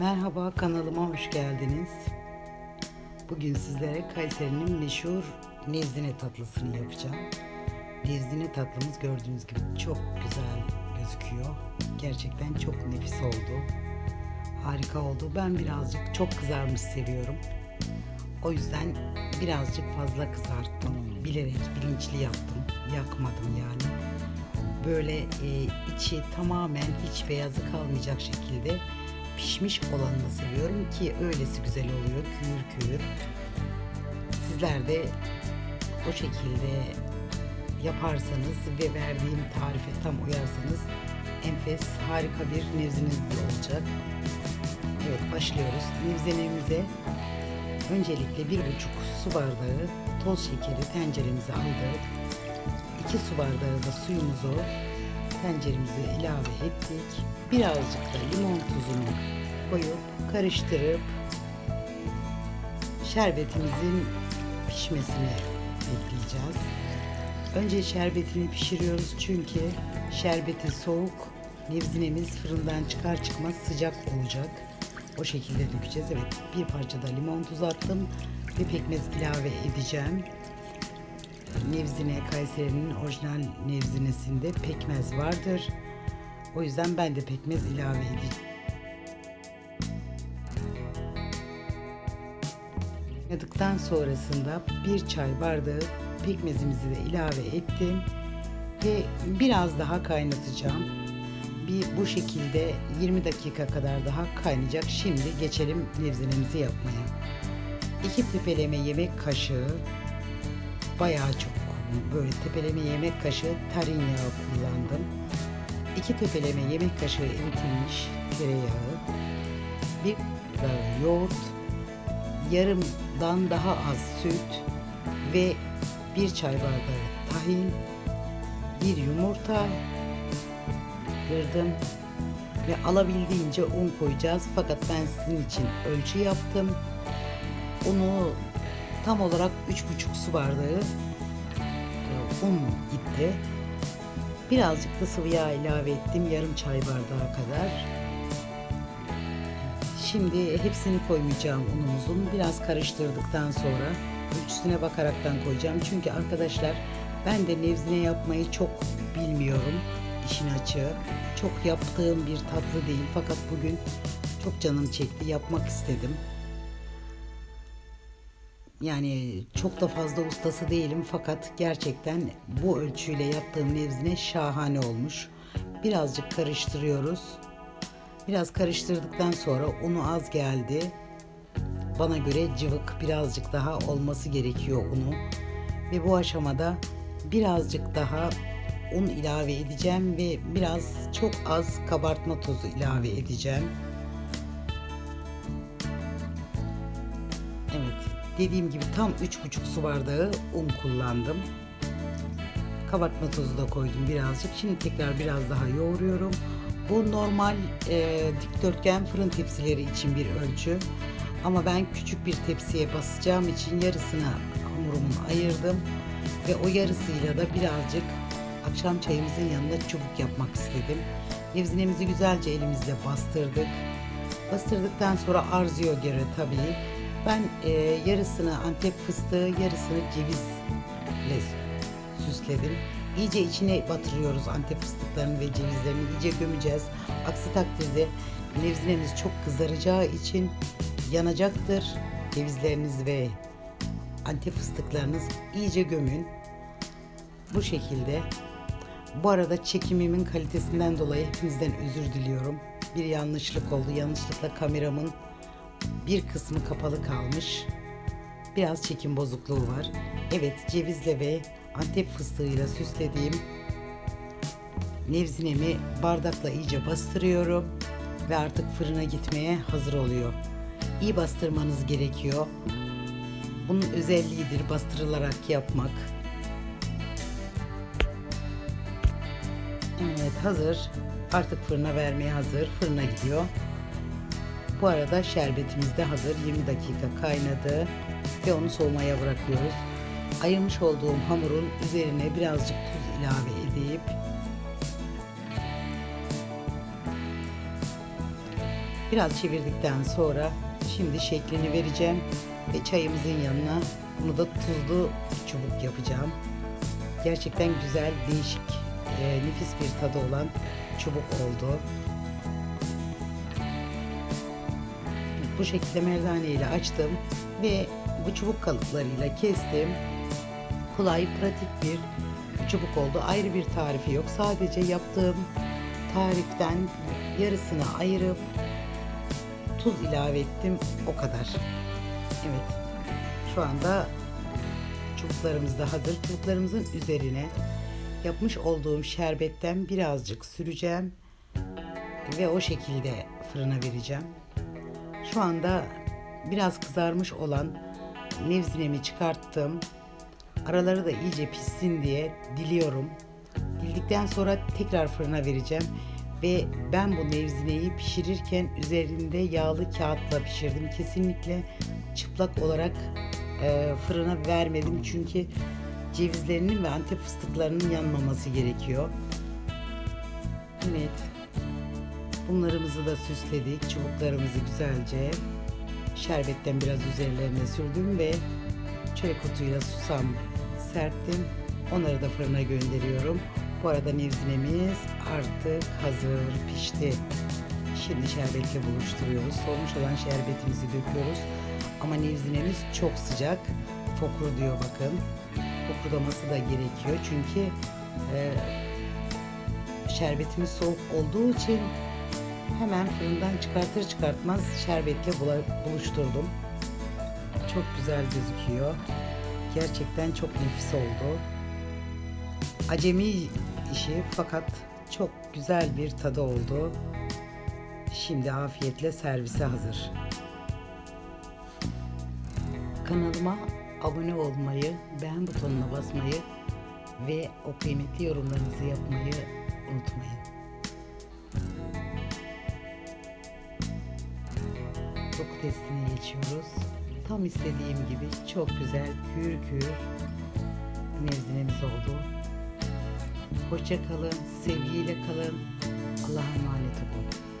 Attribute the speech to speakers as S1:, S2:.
S1: Merhaba kanalıma hoş geldiniz. Bugün sizlere Kayseri'nin meşhur nevzine tatlısını yapacağım. Nevzine tatlımız gördüğünüz gibi çok güzel gözüküyor. Gerçekten çok nefis oldu. Harika oldu. Ben birazcık çok kızarmış seviyorum. O yüzden birazcık fazla kızarttım. Bilerek bilinçli yaptım. Yakmadım yani. Böyle e, içi tamamen hiç beyazı kalmayacak şekilde pişmiş olanını seviyorum ki öylesi güzel oluyor küür küür. Sizler de o şekilde yaparsanız ve verdiğim tarife tam uyarsanız enfes harika bir nevziniz olacak. Evet başlıyoruz. Nevzenemize öncelikle bir buçuk su bardağı toz şekeri tenceremize aldık. 2 su bardağı da suyumuzu tenceremize ilave ettik. Birazcık da limon tuzunu koyup karıştırıp şerbetimizin pişmesini bekleyeceğiz. Önce şerbetini pişiriyoruz çünkü şerbeti soğuk, nevzinemiz fırından çıkar çıkmaz sıcak olacak. O şekilde dökeceğiz. Evet bir parça da limon tuzu attım ve pekmez ilave edeceğim. Nevzine Kayseri'nin orijinal nevzinesinde pekmez vardır. O yüzden ben de pekmez ilave edeceğim. Yaptıktan sonrasında bir çay bardağı pekmezimizi de ilave ettim ve biraz daha kaynatacağım. Bir bu şekilde 20 dakika kadar daha kaynayacak. Şimdi geçelim nevzinemizi yapmaya. 2 tepeleme yemek kaşığı bayağı çok böyle tepeleme yemek kaşığı tarin yağı kullandım. 2 tepeleme yemek kaşığı eritilmiş tereyağı, bir yoğurt, yarımdan daha az süt ve bir çay bardağı tahin, bir yumurta kırdım ve alabildiğince un koyacağız. Fakat ben sizin için ölçü yaptım. Unu tam olarak 3,5 su bardağı e, un gitti. Birazcık da sıvı yağ ilave ettim yarım çay bardağı kadar. Şimdi hepsini koymayacağım unumuzun. Biraz karıştırdıktan sonra üstüne bakaraktan koyacağım. Çünkü arkadaşlar ben de nevzine yapmayı çok bilmiyorum. işin açığı. Çok yaptığım bir tatlı değil fakat bugün çok canım çekti. Yapmak istedim. Yani çok da fazla ustası değilim fakat gerçekten bu ölçüyle yaptığım nevzine şahane olmuş. Birazcık karıştırıyoruz. Biraz karıştırdıktan sonra unu az geldi. Bana göre cıvık birazcık daha olması gerekiyor unu. Ve bu aşamada birazcık daha un ilave edeceğim ve biraz çok az kabartma tozu ilave edeceğim. Dediğim gibi tam 3,5 su bardağı un kullandım. Kabartma tozu da koydum birazcık. Şimdi tekrar biraz daha yoğuruyorum. Bu normal e, dikdörtgen fırın tepsileri için bir ölçü. Ama ben küçük bir tepsiye basacağım için yarısını hamurumun ayırdım. Ve o yarısıyla da birazcık akşam çayımızın yanında çubuk yapmak istedim. Nevzinemizi güzelce elimizle bastırdık. Bastırdıktan sonra arzuya göre tabii ben e, yarısını Antep fıstığı, yarısını cevizle süsledim. İyice içine batırıyoruz Antep fıstıklarını ve cevizlerini iyice gömeceğiz. Aksi takdirde nevzinemiz çok kızaracağı için yanacaktır. Cevizleriniz ve Antep fıstıklarınız iyice gömün. Bu şekilde. Bu arada çekimimin kalitesinden dolayı hepinizden özür diliyorum. Bir yanlışlık oldu. Yanlışlıkla kameramın bir kısmı kapalı kalmış. Biraz çekim bozukluğu var. Evet cevizle ve Antep fıstığıyla süslediğim nevzinemi bardakla iyice bastırıyorum ve artık fırına gitmeye hazır oluyor. İyi bastırmanız gerekiyor. Bunun özelliğidir bastırılarak yapmak. Evet hazır. Artık fırına vermeye hazır. Fırına gidiyor. Bu arada şerbetimiz de hazır. 20 dakika kaynadı ve onu soğumaya bırakıyoruz. Ayırmış olduğum hamurun üzerine birazcık tuz ilave edip Biraz çevirdikten sonra şimdi şeklini vereceğim ve çayımızın yanına bunu da tuzlu çubuk yapacağım. Gerçekten güzel, değişik, e, nefis bir tadı olan çubuk oldu. Bu şekilde merdane ile açtım ve bu çubuk kalıplarıyla kestim. Kolay, pratik bir çubuk oldu. Ayrı bir tarifi yok. Sadece yaptığım tariften yarısını ayırıp tuz ilave ettim. O kadar. Evet. Şu anda çubuklarımız da hazır. Çubuklarımızın üzerine yapmış olduğum şerbetten birazcık süreceğim ve o şekilde fırına vereceğim. Şu anda biraz kızarmış olan nevzinemi çıkarttım. Araları da iyice pişsin diye diliyorum. Dildikten sonra tekrar fırına vereceğim. Ve ben bu nevzineyi pişirirken üzerinde yağlı kağıtla pişirdim. Kesinlikle çıplak olarak e, fırına vermedim. Çünkü cevizlerinin ve antep fıstıklarının yanmaması gerekiyor. Evet. Bunlarımızı da süsledik. Çubuklarımızı güzelce şerbetten biraz üzerlerine sürdüm ve çörek otuyla susam serptim. Onları da fırına gönderiyorum. Bu arada nevzinemiz artık hazır, pişti. Şimdi şerbetle buluşturuyoruz. Soğumuş olan şerbetimizi döküyoruz. Ama nevzinemiz çok sıcak. Fokur diyor bakın. Fokurdaması da gerekiyor. Çünkü e, şerbetimiz soğuk olduğu için hemen fırından çıkartır çıkartmaz şerbetle buluşturdum. Çok güzel gözüküyor. Gerçekten çok nefis oldu. Acemi işi fakat çok güzel bir tadı oldu. Şimdi afiyetle servise hazır. Kanalıma abone olmayı, beğen butonuna basmayı ve o kıymetli yorumlarınızı yapmayı unutmayın. Doku testine geçiyoruz. Tam istediğim gibi çok güzel pür pür nevzinemiz oldu. Hoşça kalın, sevgiyle kalın. Allah'a emanet olun.